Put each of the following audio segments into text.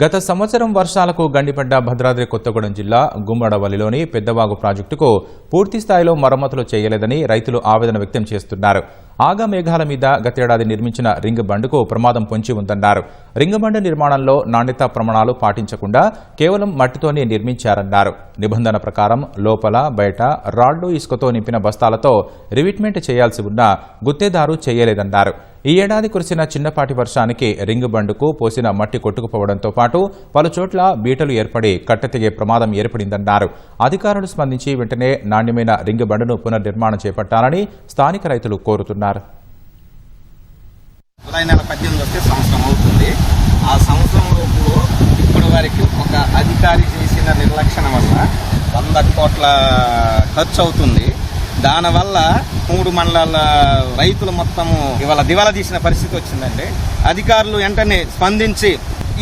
గత సంవత్సరం వర్షాలకు గండిపడ్డ భద్రాద్రి కొత్తగూడెం జిల్లా గుమ్మడవల్లిలోని పెద్దవాగు ప్రాజెక్టుకు పూర్తి స్థాయిలో మరమ్మతులు చేయలేదని రైతులు ఆవేదన వ్యక్తం చేస్తున్నారు. ఆగా మేఘాల మీద గతేడాది నిర్మించిన రింగ్ బండ్కు ప్రమాదం పొంచి ఉందన్నారు. రింగ్ బండ్ నిర్మాణంలో నాణ్యతా ప్రమాణాలు పాటించకుండా కేవలం మట్టితోనే నిర్మించారన్నారు. నిబంధన ప్రకారం లోపల బయట రాళ్ళు ఇసుకతో నింపిన బస్తాలతో రివిట్మెంట్ చేయాల్సి ఉన్నా గుత్తేదారు చేయలేదన్నారు. ఈ ఏడాది కురిసిన చిన్నపాటి వర్షానికి రింగ్ బండుకు పోసిన మట్టి కొట్టుకుపోవడంతో పాటు పలుచోట్ల బీటలు ఏర్పడి కట్టెతెగే ప్రమాదం ఏర్పడిందన్నారు. అధికారులు స్పందించి వెంటనే నాణ్యమైన రింగ్ బండును పునర్నిర్మాణం చేపట్టాలని స్థానిక రైతులు కోరుతున్నారు. జూలై నెల పద్దెనిమిది వస్తే సంవత్సరం అవుతుంది. ఆ సంవత్సరం ఇప్పటి వరకు ఒక అధికారి చేసిన నిర్లక్షణ వల్ల వంద కోట్ల ఖర్చు అవుతుంది. దానివల్ల మూడు మండలాల రైతులు మొత్తము ఇవాళ దివాలా తీసిన పరిస్థితి వచ్చిందండి. అధికారులు వెంటనే స్పందించి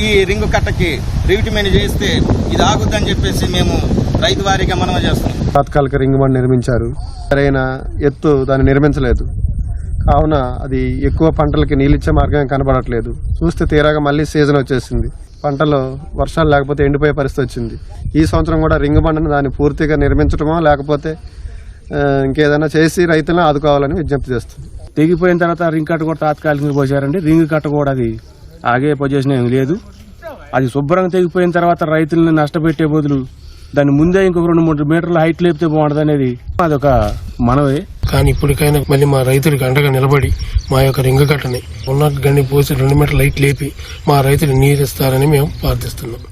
ఈ రింగు కట్టకి రివిటిమెంట్ చేస్తే ఇది ఆగుద్దని చెప్పేసి మేము రైతు వారీగా మనం చేస్తున్నాం. తాత్కాలిక రింగ్ బండ్ నిర్మించారు. సరైన ఎత్తు దాన్ని నిర్మించలేదు. కావున అది ఎక్కువ పంటలకి నీళ్ళిచ్చే మార్గం కనబడట్లేదు. చూస్తే తీరాగా మళ్ళీ సీజన్ వచ్చేసింది. పంటలో వర్షాలు లేకపోతే ఎండిపోయే పరిస్థితి వచ్చింది. ఈ సంవత్సరం కూడా రింగ్ బండ్ని దాన్ని పూర్తిగా నిర్మించడమో లేకపోతే ఇంకేదైనా చేసి రైతులను ఆదుకోవాలని విజ్ఞప్తి చేస్తుంది. తెగిపోయిన తర్వాత రింగ్ కట్ట కూడా తాత్కాలికంగా పోసారండి. రింగ్ కట్ట కూడా అది ఆగే పొజిషన్ ఏం లేదు. అది శుభ్రంగా తెగిపోయిన తర్వాత రైతులను నష్టపెట్టే బదులు దాని ముందే ఇంకొక రెండు మూడు మీటర్ల హైట్ లేపితే బాగుంటుంది అనేది అదొక మనవే. కానీ ఇప్పటికైనా మళ్ళీ మా రైతులకు అండగా నిలబడి మా యొక్క రింగ కట్టని ఉన్న గండి పోసి రెండు మీటర్ల లైట్ లేపి మా రైతులు నీరిస్తారని మేము ప్రార్థిస్తున్నాం.